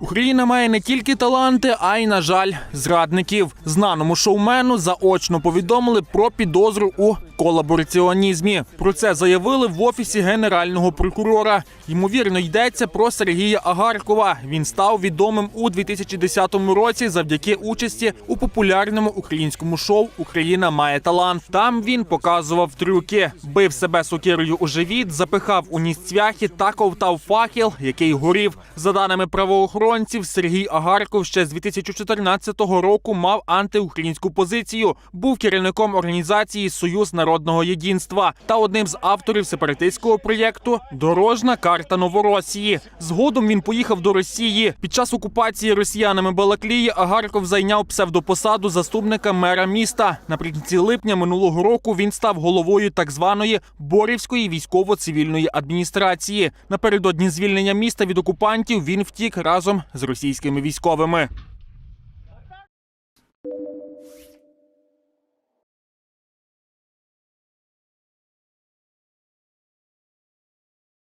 Україна має не тільки таланти, а й, на жаль, зрадників. Знаному шоумену заочно повідомили про підозру у колабораціонізмі. Про це заявили в офісі генерального прокурора. Ймовірно, йдеться про Сергія Агаркова. Він став відомим у 2010 році завдяки участі у популярному українському шоу Україна має талант. Там він показував трюки, бив себе сокирою у живіт, запихав у ніс цвяхи та ковтав факел, який горів. За даними правоохоронців, Сергій Агарков ще з 2014 року мав антиукраїнську позицію. Був керівником організації Союз народного єдінства та одним з авторів сепаратистського проєкту Дорожна карта Новоросії. Згодом він поїхав до Росії. Під час окупації росіянами Балаклії Агарков зайняв псевдопосаду заступника мера міста. Наприкінці липня минулого року він став головою так званої Борівської військово-цивільної адміністрації. Напередодні звільнення міста від окупантів він втік разом з російськими військовими.